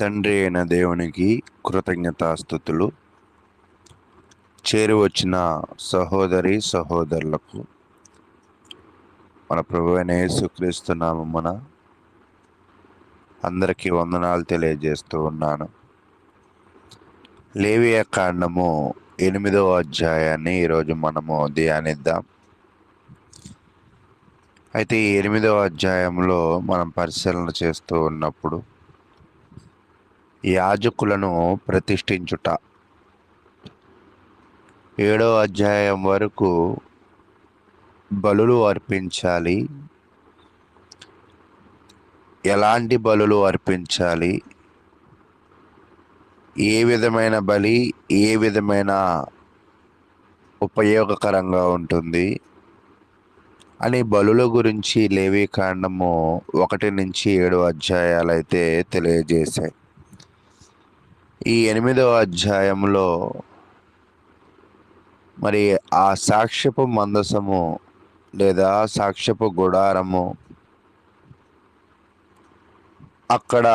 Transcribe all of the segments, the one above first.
తండ్రి అయిన దేవునికి కృతజ్ఞతాస్థుతులు చేరువచ్చిన సహోదరి సహోదరులకు మన ప్రభు అయిన యేసుక్రీస్తు నామమున అందరికీ వందనాలు తెలియజేస్తూ ఉన్నాను. లేవియ కాండము ఎనిమిదవ అధ్యాయాన్ని ఈరోజు మనము ధ్యానిద్దాం. అయితే ఈ ఎనిమిదవ అధ్యాయంలో మనం పరిశీలన చేస్తూ ఉన్నప్పుడు యాజకులను ప్రతిష్ఠించుట. ఏడో అధ్యాయం వరకు బలులు అర్పించాలి. ఎలాంటి బలులు అర్పించాలి? ఏ విధమైన బలి ఏ విధమైన ఉపయోగకరంగా ఉంటుంది? అని బలుల గురించి లేవి కాండము ఒకటి నుంచి ఏడు అధ్యాయాలు అయితే తెలియజేశాయి. ఈ ఎనిమిదవ అధ్యాయంలో మరి ఆ సాక్ష్యపు మందసము లేదా సాక్ష్యపు గుడారము అక్కడ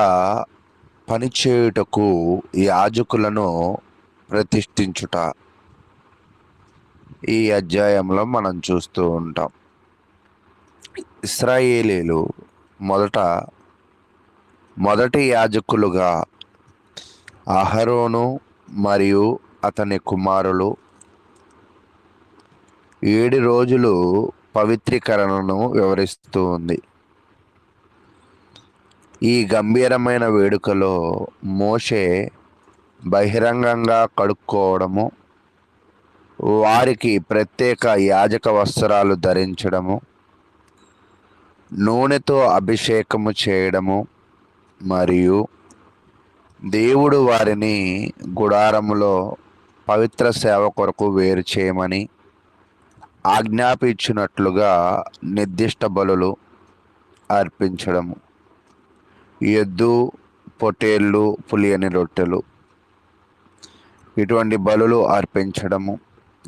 పనిచేయుటకు యాజకులను ప్రతిష్ఠించుట. ఈ అధ్యాయంలో మనం చూస్తూ ఉంటాం. ఇస్రాయేలీలు మొదట మొదటి యాజకులుగా అహరోను మరియు అతని కుమారులు ఏడు రోజులు పవిత్రీకరణను వివరిస్తూ ఉంది. ఈ గంభీరమైన వేడుకలో మోషే బహిరంగంగా కడుక్కోవడము వారికి ప్రత్యేక యాజక వస్త్రాలు ధరించడము నూనెతో అభిషేకము చేయడము మరియు దేవుడు వారిని గుడారములో పవిత్ర సేవ కొరకు వేరు చేయమని ఆజ్ఞాపించినట్లుగా నిర్దిష్ట బలులు అర్పించడము. ఎద్దు పొటేళ్ళు పులియని రొట్టెలు ఇటువంటి బలులు అర్పించడము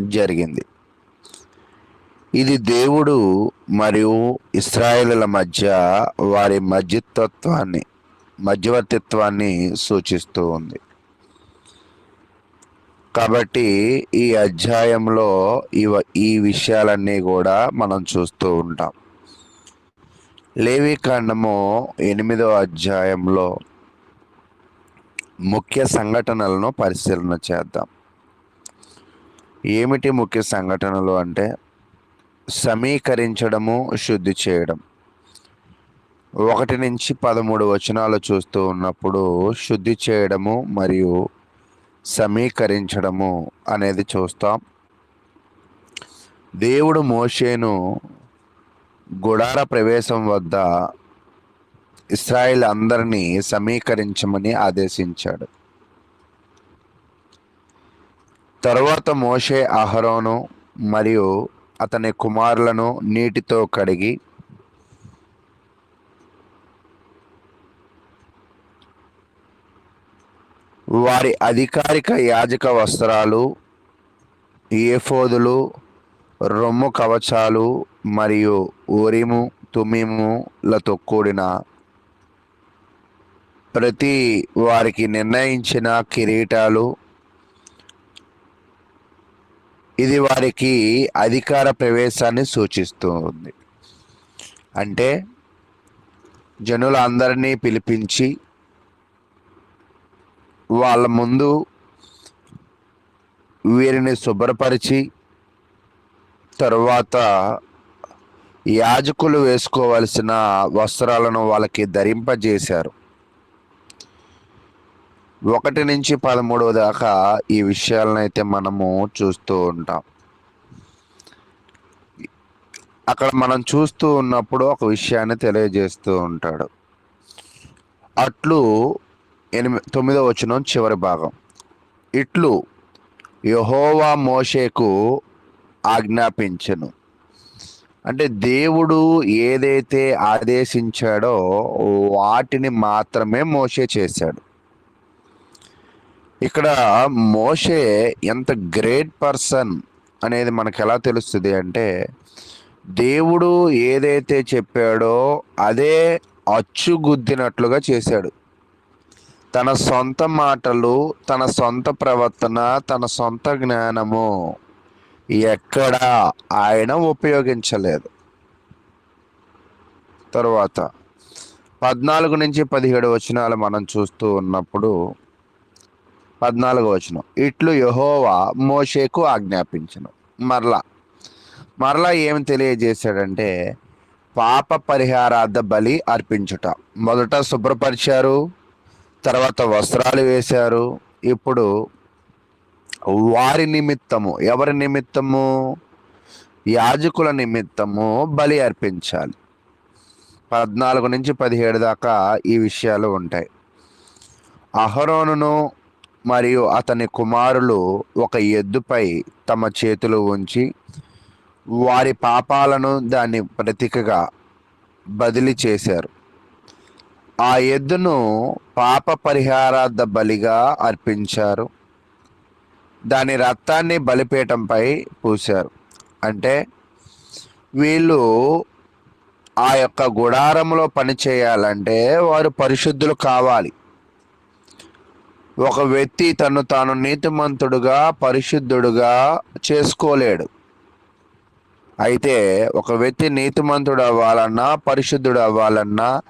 జరిగింది. ఇది దేవుడు మరియు ఇస్రాయేలుల మధ్య వారి మధ్యత్వాన్ని మధ్యవర్తిత్వాన్ని సూచిస్తూ ఉంది. కాబట్టి ఈ అధ్యాయంలో ఇవ ఈ విషయాలన్నీ కూడా మనం చూస్తూ ఉంటాం. లేవికాండము ఎనిమిదవ ఎనిమిదో అధ్యాయంలో ముఖ్య సంఘటనలను పరిశీలన చేద్దాం. ఏమిటి ముఖ్య సంఘటనలు అంటే సమీకరించడము శుద్ధి చేయడం. ఒకటి నుంచి పదమూడు వచనాలు చూస్తూ ఉన్నప్పుడు శుద్ధి చేయడము మరియు సమీకరించడము అనేది చూస్తాం. దేవుడు మోషేను గుడార ప్రవేశం వద్ద ఇస్రాయిల్ అందరినీ సమీకరించమని ఆదేశించాడు. తరువాత మోషే అహరోను మరియు అతని కుమారులను నీటితో కడిగి వారి అధికారిక యాజక వస్త్రాలు ఏఫోదులు రొమ్ము కవచాలు మరియు ఊరిము తుమిములతో కూడిన ప్రతి వారికి నిర్ణయించిన కిరీటాలు. ఇది వారికి అధికార ప్రవేశాన్ని సూచిస్తుంది. అంటే జనులందరినీ పిలిపించి వాళ్ళ ముందు వీరిని శుభ్రపరిచి తరువాత యాజకులు వేసుకోవలసిన వస్త్రాలను వాళ్ళకి ధరింపజేశారు. ఒకటి నుంచి పదమూడవ దాకా ఈ విషయాలను అయితే మనము చూస్తూ ఉంటాం. అక్కడ మనం చూస్తూ ఉన్నప్పుడు ఒక విషయాన్ని తెలియజేస్తూ ఉంటాడు. అట్లు ఎనిమిది తొమ్మిదో వచనం చివరి భాగం. ఇట్లు యహోవా మోషేకు ఆజ్ఞాపించను. అంటే దేవుడు ఏదైతే ఆదేశించాడో వాటిని మాత్రమే మోషే చేశాడు. ఇక్కడ మోషే ఎంత గ్రేట్ పర్సన్ అనేది మనకు ఎలా తెలుస్తుంది అంటే దేవుడు ఏదైతే చెప్పాడో అదే అచ్చుగుద్దినట్లుగా చేశాడు. తన సొంత మాటలు తన సొంత ప్రవర్తన తన సొంత జ్ఞానము ఎక్కడ ఆయన ఉపయోగించలేదు. తరువాత పద్నాలుగు నుంచి పదిహేడు వచనాలు మనం చూస్తూ ఉన్నప్పుడు పద్నాలుగు వచనం ఇట్లు యహోవా మోషేకు ఆజ్ఞాపించను. మరలా మరలా ఏమి తెలియజేశాడంటే పాప పరిహారార్థ బలి అర్పించుట. మొదట శుభ్రపరిచారు తర్వాత వస్త్రాలు వేశారు. ఇప్పుడు వారి నిమిత్తము ఎవరి నిమిత్తము? యాజకుల నిమిత్తము బలి అర్పించాలి. పద్నాలుగు నుంచి పదిహేడు దాకా ఈ విషయాలు ఉంటాయి. అహరోనును మరియు అతని కుమారులు ఒక ఎద్దుపై తమ చేతులు ఉంచి వారి పాపాలను దాన్ని ప్రతీకగా బదిలీ చేశారు. ఆ ఎద్దును పాప పరిహారార్థ బలిగా అర్పించారు. దాని రక్తాన్ని బలిపీఠంపై పూశారు. అంటే వీళ్ళు ఆ యొక్క గుడారంలో పని చేయాలంటే వారు పరిశుద్ధులు కావాలి. ఒక వ్యక్తి తను తాను నీతిమంతుడుగా పరిశుద్ధుడుగా చేసుకోలేడు. అయితే ఒక వ్యక్తి నీతిమంతుడు అవ్వాలన్నా పరిశుద్ధుడు అవ్వాలన్నా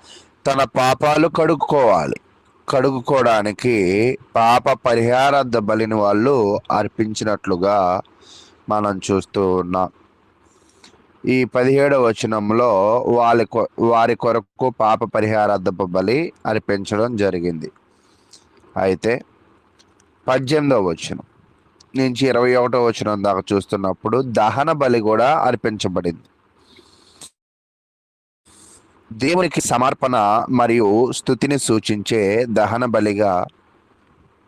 తన పాపాలు కడుక్కోవాలి. కడుక్కోవడానికి పాప పరిహారార్థ బలిని వాళ్ళు అర్పించినట్లుగా మనం చూస్తూ ఉన్నాం. ఈ పదిహేడవ వచనంలో వాళ్ళ కొ- వారి కొరకు పాప పరిహారార్థపు బలి అర్పించడం జరిగింది. అయితే పద్దెనిమిదవ వచనం నుంచి ఇరవై ఒకటో వచనం దాకా చూస్తున్నప్పుడు దహన బలి కూడా అర్పించబడింది. దేవునికి సమర్పణ మరియు స్థుతిని సూచించే దహన బలిగా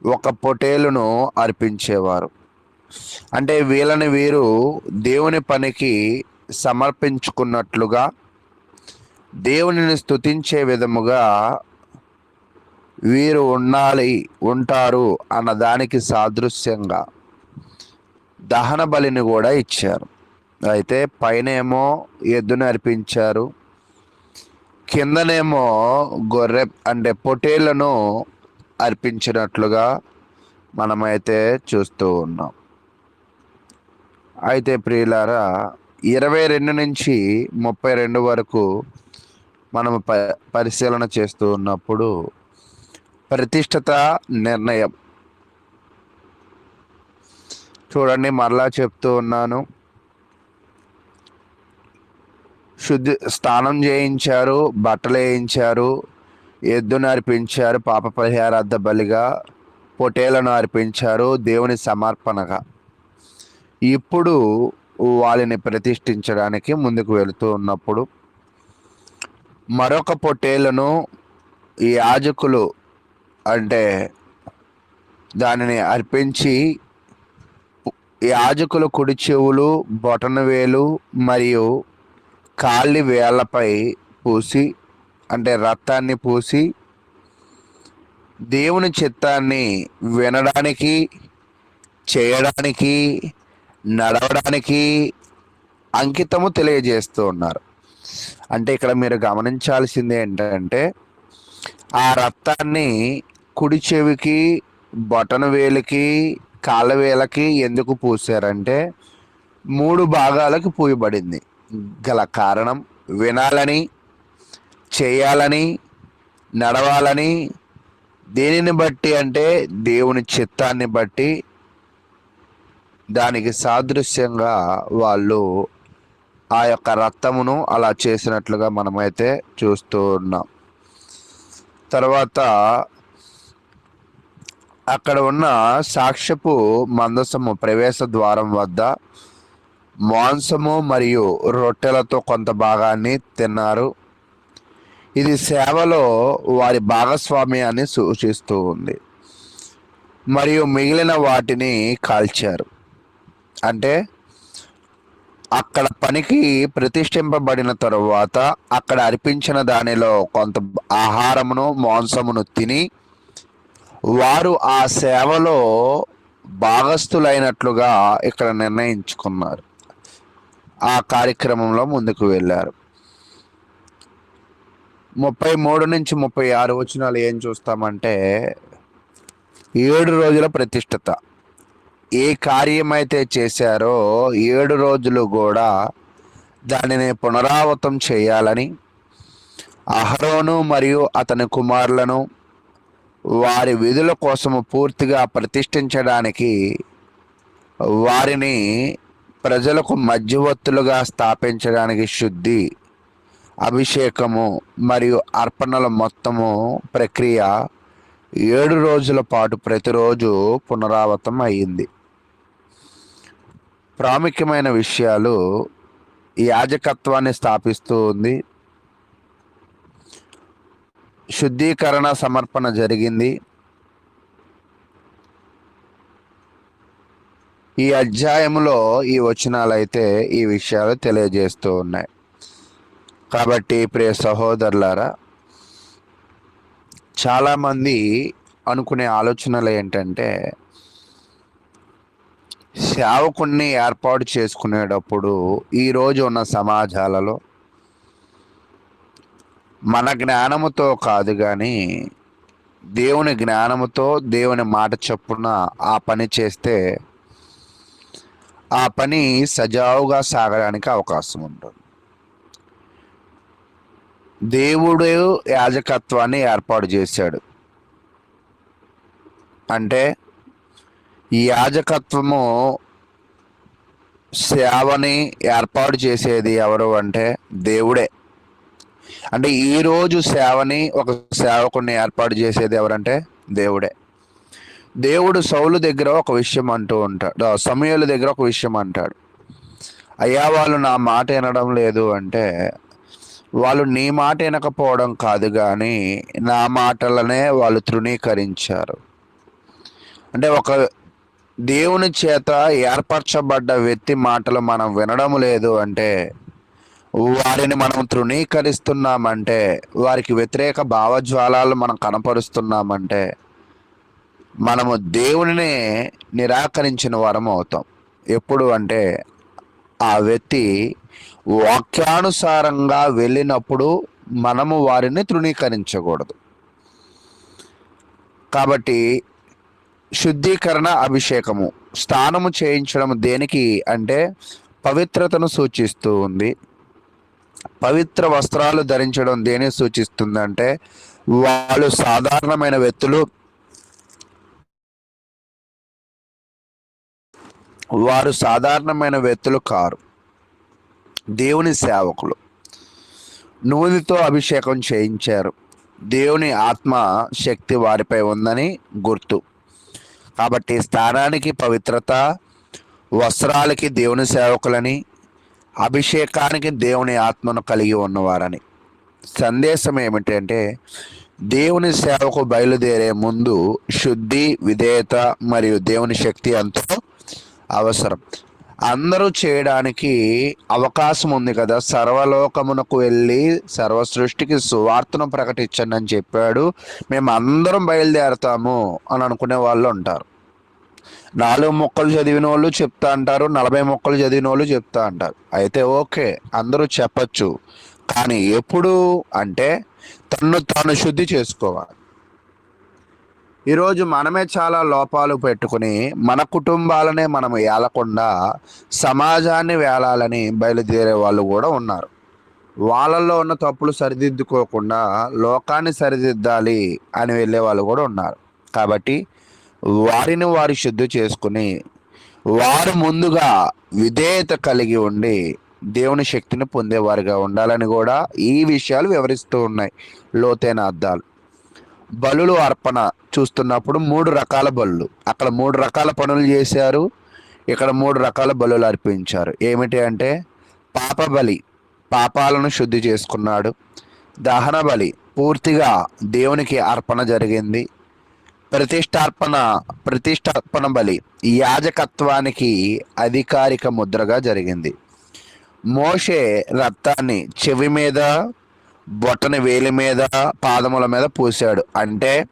ఒక పొటేలును అర్పించేవారు. అంటే వీళ్ళని వీరు దేవుని పనికి సమర్పించుకున్నట్లుగా దేవునిని స్తుతించే విధముగా వీరు ఉండాలి ఉంటారు అన్న దానికి సాదృశ్యంగా దహన బలిని కూడా ఇచ్చారు. అయితే పైనేమో ఎద్దును అర్పించారు. కిందనేమో గొర్రె అంటే పొటేలను అర్పించినట్లుగా మనమైతే చూస్తూ ఉన్నాం. అయితే ప్రియులారా ఇరవై రెండు నుంచి ముప్పై రెండు వరకు మనం ప పరిశీలన చేస్తూ ఉన్నప్పుడు ప్రతిష్టత నిర్ణయం. చూడండి మరలా చెప్తూ ఉన్నాను. శుద్ధి స్నానం చేయించారు బట్టలు వేయించారు ఎద్దును అర్పించారు పాప పరిహారార్థ బలిగా పొటేలను అర్పించారు దేవుని సమర్పణగా. ఇప్పుడు వాళ్ళని ప్రతిష్ఠించడానికి ముందుకు వెళుతూ ఉన్నప్పుడు మరొక పొటేలను యాజకులు అంటే దానిని అర్పించి యాజకులు కుడి చెవులు బొటన వేలు మరియు కాళ్ళి వేళ్ళపై పూసి అంటే రక్తాన్ని పూసి దేవుని చిత్తాన్ని వినడానికి చేయడానికి నడవడానికి అంకితము తెలియజేస్తూ ఉన్నారు. అంటే ఇక్కడ మీరు గమనించాల్సింది ఏంటంటే ఆ రక్తాన్ని కుడి చెవికి బొటన వేలికి కాళ్ళ వేలకి ఎందుకు పూసారంటే మూడు భాగాలకు పూయబడింది. గల కారణం వినాలని చేయాలని నడవాలని దేనిని బట్టి అంటే దేవుని చిత్తాన్ని బట్టి దానికి సాదృశ్యంగా వాళ్ళు ఆ యొక్క రక్తమును అలా చేసినట్లుగా మనమైతే చూస్తూ ఉన్నాం. తర్వాత అక్కడ ఉన్న సాక్ష్యపు మందసము ప్రవేశ ద్వారం వద్ద మాంసము మరియు రొట్టెలతో కొంత భాగాన్ని తిన్నారు. ఇది సేవలో వారి భాగస్వామ్యాన్ని సూచిస్తూ ఉంది. మరియు మిగిలిన వాటిని కాల్చారు. అంటే అక్కడ పనికి ప్రతిష్ఠింపబడిన తరువాత అక్కడ అర్పించిన దానిలో కొంత ఆహారమును మాంసమును తిని వారు ఆ సేవలో భాగస్థులైనట్లుగా ఇక్కడ నిర్ణయించుకున్నారు. ఆ కార్యక్రమంలో ముందుకు వెళ్ళారు. ముప్పై మూడు నుంచి ముప్పై ఆరు వచనాలు ఏం చూస్తామంటే ఏడు రోజుల ప్రతిష్టత. ఏ కార్యమైతే చేశారో ఏడు రోజులు కూడా దానిని పునరావృతం చేయాలని అహరోను మరియు అతని కుమారులను వారి విధుల కోసము పూర్తిగా ప్రతిష్ఠించడానికి వారిని ప్రజలకు మధ్యవర్తులుగా స్థాపించడానికి శుద్ధి అభిషేకము మరియు అర్పణల మొత్తము ప్రక్రియ ఏడు రోజుల పాటు ప్రతిరోజు పునరావృతం అయ్యింది ప్రాముఖ్యమైన విషయాలు యాజకత్వాన్ని స్థాపిస్తూ ఉంది. శుద్ధీకరణ సమర్పణ జరిగింది. ఈ అధ్యాయంలో ఈ వచనాలు అయితే ఈ విషయాలు తెలియజేస్తూ ఉన్నాయి. కాబట్టి ప్రియ సహోదరులారా చాలామంది అనుకునే ఆలోచనలు ఏంటంటే సేవకుణ్ణి ఏర్పాటు చేసుకునేటప్పుడు ఈరోజు ఉన్న సమాజాలలో మన జ్ఞానముతో కాదు కానీ దేవుని జ్ఞానముతో దేవుని మాట చొప్పున ఆ పని చేస్తే ఆ పని సజావుగా సాగడానికి అవకాశం ఉంటుంది. దేవుడు యాజకత్వాన్ని ఏర్పాటు చేశాడు. అంటే ఈ యాజకత్వము సేవని ఏర్పాటు చేసేది ఎవరు అంటే దేవుడే. అంటే ఈరోజు సేవని ఒక సేవకుని ఏర్పాటు చేసేది ఎవరంటే దేవుడే. దేవుడు సౌలు దగ్గర ఒక విషయం అంటూ ఉంటాడు. సమయాల దగ్గర ఒక విషయం అంటాడు. అయ్యా వాళ్ళు నా మాట వినడం లేదు అంటే వాళ్ళు నీ మాట వినకపోవడం కాదు కానీ నా మాటలనే వాళ్ళు తృణీకరించారు. అంటే ఒక దేవుని చేత ఏర్పరచబడ్డ వ్యక్తి మాటలు మనం వినడం లేదు అంటే వారిని మనం తృణీకరిస్తున్నామంటే వారికి వ్యతిరేక భావజ్వాలాలు మనం కనపరుస్తున్నామంటే మనము దేవునినే నిరాకరించిన వారం అవుతాం. ఎప్పుడు అంటే ఆ వ్యక్తి వాక్యానుసారంగా వెళ్ళినప్పుడు మనము వారిని తృణీకరించకూడదు. కాబట్టి శుద్ధీకరణ అభిషేకము స్నానము చేయించడం దేనికి అంటే పవిత్రతను సూచిస్తూ ఉంది. పవిత్ర వస్త్రాలు ధరించడం దేని సూచిస్తుందంటే వాళ్ళు సాధారణమైన వ్యక్తులు వారు సాధారణమైన వ్యక్తులు కారు. దేవుని సేవకులు. నూనెతో అభిషేకం చేయించారు. దేవుని ఆత్మ శక్తి వారిపై ఉందని గుర్తు. కాబట్టి స్థానానికి పవిత్రత వస్త్రాలకి దేవుని సేవకులని అభిషేకానికి దేవుని ఆత్మను కలిగి ఉన్నవారని. సందేశం ఏమిటంటే దేవుని సేవకు బయలుదేరే ముందు శుద్ధి విధేయత మరియు దేవుని శక్తి అంతా అవసరం. అందరూ చేయడానికి అవకాశం ఉంది కదా. సర్వలోకమునకు వెళ్ళి సర్వ సృష్టికి సువార్తను ప్రకటించండి అని చెప్పాడు. మేము అందరం బయలుదేరతాము అని అనుకునే వాళ్ళు ఉంటారు. నాలుగు మొక్కలు చదివిన వాళ్ళు చెప్తా అంటారు. నలభై మొక్కలు చదివిన వాళ్ళు చెప్తా అంటారు. అయితే ఓకే అందరూ చెప్పచ్చు. కానీ ఎప్పుడు అంటే తన్ను తాను శుద్ధి చేసుకోవాలి. ఈరోజు మనమే చాలా లోపాలు పెట్టుకుని మన కుటుంబాలనే మనం ఏలకుండా సమాజాన్ని వేలాలని బయలుదేరే వాళ్ళు కూడా ఉన్నారు. వాళ్ళల్లో ఉన్న తప్పులు సరిదిద్దుకోకుండా లోకాన్ని సరిదిద్దాలి అని వెళ్ళే వాళ్ళు కూడా ఉన్నారు. కాబట్టి వారిని వారు శుద్ధి చేసుకుని వారు ముందుగా విధేయత కలిగి ఉండి దేవుని శక్తిని పొందేవారుగా ఉండాలని కూడా ఈ విషయాలు వివరిస్తూ ఉన్నాయి. లోతైన అర్థాలు బలులు అర్పణ చూస్తున్నప్పుడు మూడు రకాల బలులు. అక్కడ మూడు రకాల పనులు చేశారు. ఇక్కడ మూడు రకాల బలులు అర్పించారు. ఏమిటి అంటే పాప బలి పాపాలను శుద్ధి చేసుకున్నాడు. దహన బలి పూర్తిగా దేవునికి అర్పణ జరిగింది. ప్రతిష్టార్పణ ప్రతిష్టార్పణ బలి యాజకత్వానికి అధికారిక ముద్రగా జరిగింది. మోషే రక్తాన్ని చెవి మీద బొట్టని వేలి మీద పాదముల మీద పూసాడు అంటే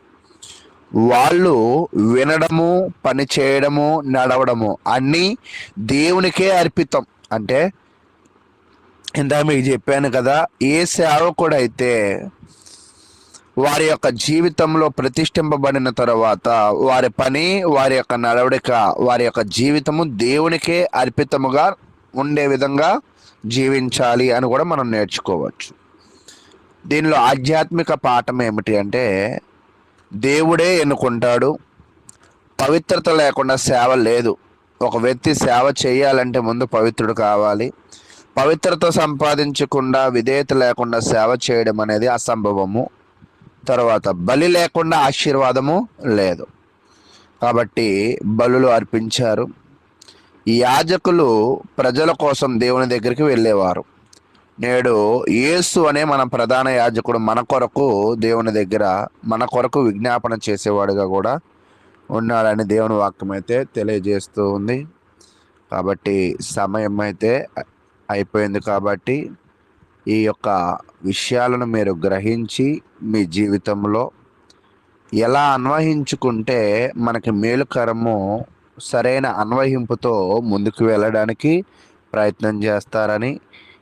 వాళ్ళు వినడము పని చేయడము నడవడము అన్నీ దేవునికే అర్పితం. అంటే ఇందాక మీకు చెప్పాను కదా ఏ సేవకుడైతే వారి యొక్క జీవితంలో ప్రతిష్ఠింపబడిన తర్వాత వారి పని వారి యొక్క నడవడిక వారి యొక్క జీవితము దేవునికే అర్పితముగా ఉండే విధంగా జీవించాలి అని కూడా మనం నేర్చుకోవచ్చు. దీనిలో ఆధ్యాత్మిక పాఠం ఏమిటి అంటే దేవుడే ఎన్నుకుంటాడు పవిత్రత లేకుండా సేవ లేదు. ఒక వ్యక్తి సేవ చేయాలంటే ముందు పవిత్రుడు కావాలి. పవిత్రత సంపాదించకుండా విధేయత లేకుండా సేవ చేయడం అనేది అసంభవము. తర్వాత బలి లేకుండా ఆశీర్వాదము లేదు. కాబట్టి బలులు అర్పించారు. ఈ యాజకులు ప్రజల కోసం దేవుని దగ్గరికి వెళ్ళేవారు. నేడు యేసు అనే మన ప్రధాన యాజకుడు మన కొరకు దేవుని దగ్గర మన కొరకు విజ్ఞాపన చేసేవాడుగా కూడా ఉన్నాడని దేవుని వాక్యం అయితే తెలియజేస్తూ ఉంది. కాబట్టి సమయం అయితే అయిపోయింది కాబట్టి ఈ యొక్క విషయాలను మీరు గ్రహించి మీ జీవితంలో ఎలా అన్వయించుకుంటే మనకి మేలుకరము సరైన అన్వయింపుతో ముందుకు వెళ్ళడానికి ప్రయత్నం చేస్తారని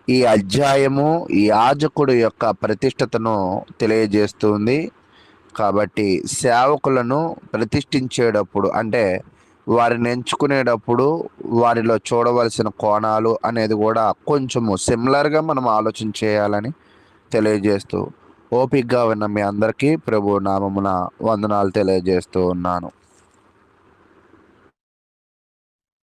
ఈ అధ్యాయము ఈ యాజకుడు యొక్క ప్రతిష్టతను తెలియజేస్తుంది. కాబట్టి సేవకులను ప్రతిష్ఠించేటప్పుడు అంటే వారిని ఎంచుకునేటప్పుడు వారిలో చూడవలసిన కోణాలు అనేది కూడా కొంచెము సిమిలర్గా మనం ఆలోచన చేయాలని తెలియజేస్తూ ఓపికగా ఉన్న మీ అందరికీ ప్రభు నామమున వందనాలు తెలియజేస్తూ ఉన్నాను.